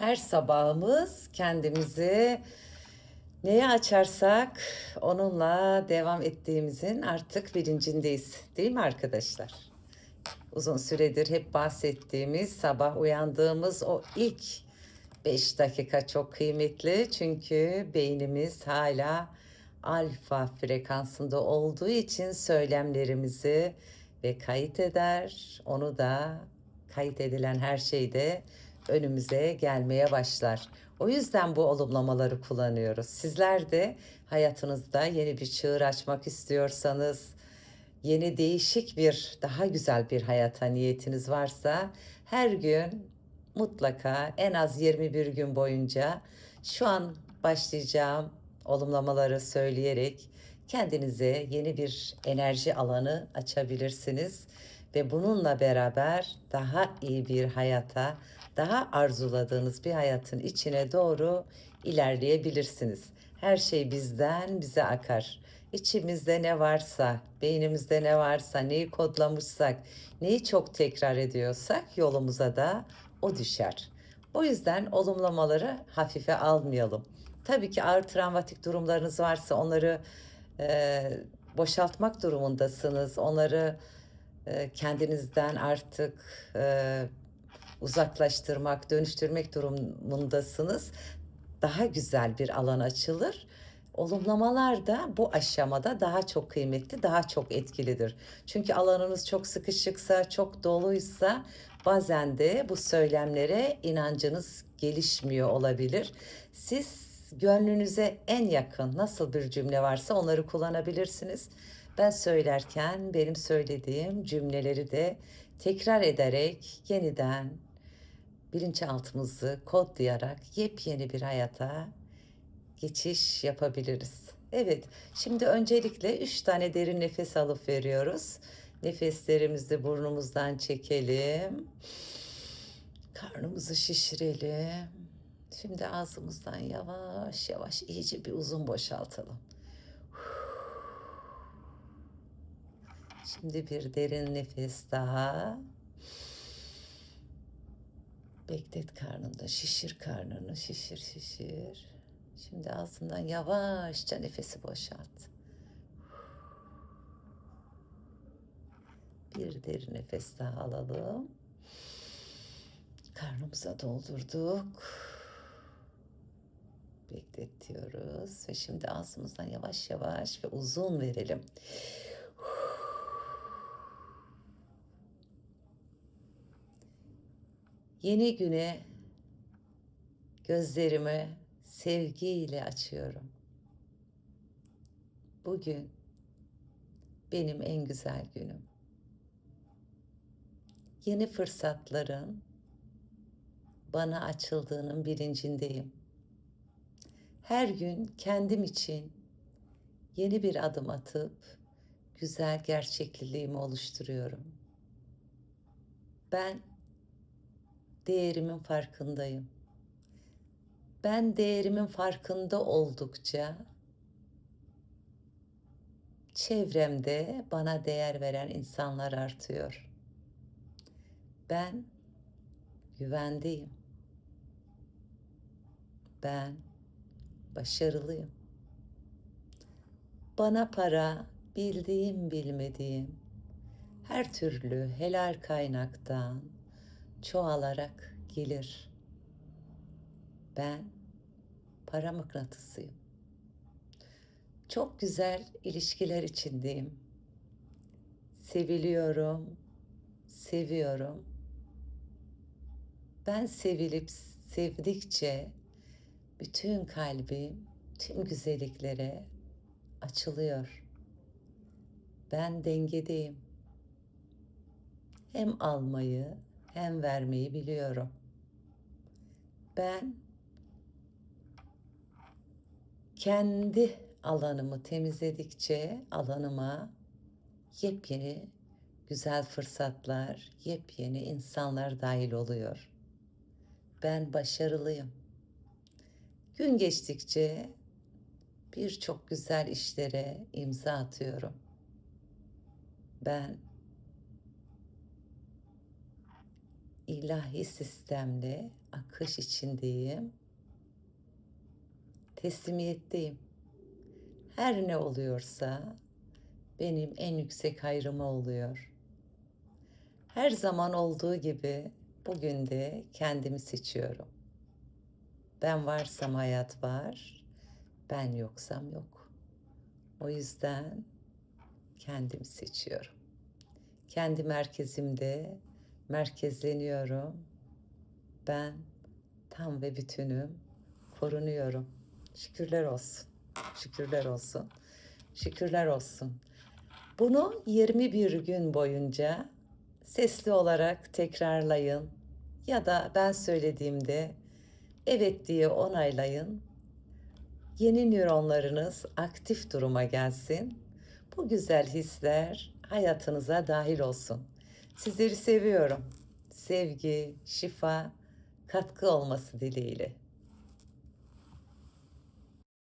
Her sabahımız kendimizi neye açarsak onunla devam ettiğimizin artık bilincindeyiz. Değil mi arkadaşlar? Uzun süredir hep bahsettiğimiz sabah uyandığımız o ilk 5 dakika çok kıymetli. Çünkü beynimiz hala alfa frekansında olduğu için söylemlerimizi ve kayıt eder. Onu da kayıt edilen her şeyde önümüze gelmeye başlar. O yüzden bu olumlamaları kullanıyoruz. Sizler de hayatınızda yeni bir çığır açmak istiyorsanız, yeni değişik bir, daha güzel bir hayata niyetiniz varsa her gün mutlaka en az 21 gün boyunca şu an başlayacağım olumlamaları söyleyerek kendinize yeni bir enerji alanı açabilirsiniz ve bununla beraber daha iyi bir hayata, daha arzuladığınız bir hayatın içine doğru ilerleyebilirsiniz. Her şey bizden bize akar. İçimizde ne varsa, beynimizde ne varsa, neyi kodlamışsak, neyi çok tekrar ediyorsak yolumuza da o düşer. O yüzden olumlamaları hafife almayalım. Tabii ki ağır travmatik durumlarınız varsa onları e, boşaltmak durumundasınız. Onları kendinizden artık uzaklaştırmak, dönüştürmek durumundasınız. Daha güzel bir alan açılır. Olumlamalar da bu aşamada daha çok kıymetli, daha çok etkilidir. Çünkü alanınız çok sıkışıksa, çok doluysa bazen de bu söylemlere inancınız gelişmiyor olabilir. Siz gönlünüze en yakın nasıl bir cümle varsa onları kullanabilirsiniz. Ben söylerken benim söylediğim cümleleri de tekrar ederek yeniden bilinçaltımızı kodlayarak yepyeni bir hayata geçiş yapabiliriz. Evet, şimdi öncelikle üç tane derin nefes alıp veriyoruz. Nefeslerimizi burnumuzdan çekelim. Karnımızı şişirelim. Şimdi ağzımızdan yavaş yavaş iyice bir uzun boşaltalım. Şimdi bir derin nefes daha. Beklet karnında, şişir karnını, şişir şişir. Şimdi ağzından yavaşça nefesi boşalt. Bir derin nefes daha alalım. Karnımıza doldurduk. Bekletiyoruz ve şimdi ağzımızdan yavaş yavaş ve uzun verelim. Yeni güne gözlerimi sevgiyle açıyorum. Bugün benim en güzel günüm. Yeni fırsatların bana açıldığının bilincindeyim. Her gün kendim için yeni bir adım atıp güzel gerçekliliğimi oluşturuyorum. Ben değerimin farkındayım. Ben değerimin farkında oldukça çevremde bana değer veren insanlar artıyor. Ben güvendeyim. Ben başarılıyım. Bana para bildiğim bilmediğim her türlü helal kaynaktan çoğalarak gelir. Ben para mıknatısıyım. Çok güzel ilişkiler içindeyim. Seviliyorum, seviyorum. Ben sevilip sevdikçe bütün kalbim tüm güzelliklere açılıyor. Ben dengedeyim. Hem almayı hem vermeyi biliyorum. Ben kendi alanımı temizledikçe alanıma yepyeni güzel fırsatlar, yepyeni insanlar dahil oluyor. Ben başarılıyım. Gün geçtikçe birçok güzel işlere imza atıyorum. Ben ilahi sistemle akış içindeyim. Teslimiyetteyim. Her ne oluyorsa benim en yüksek hayrıma oluyor. Her zaman olduğu gibi bugün de kendimi seçiyorum. Ben varsam hayat var, ben yoksam yok. O yüzden kendimi seçiyorum. Kendi merkezimde merkezleniyorum. Ben tam ve bütünüm, korunuyorum. Şükürler olsun. Şükürler olsun. Şükürler olsun. Bunu 21 gün boyunca sesli olarak tekrarlayın ya da ben söylediğimde evet diye onaylayın. Yeni nöronlarınız aktif duruma gelsin. Bu güzel hisler hayatınıza dahil olsun. Sizleri seviyorum. Sevgi, şifa, katkı olması dileğiyle.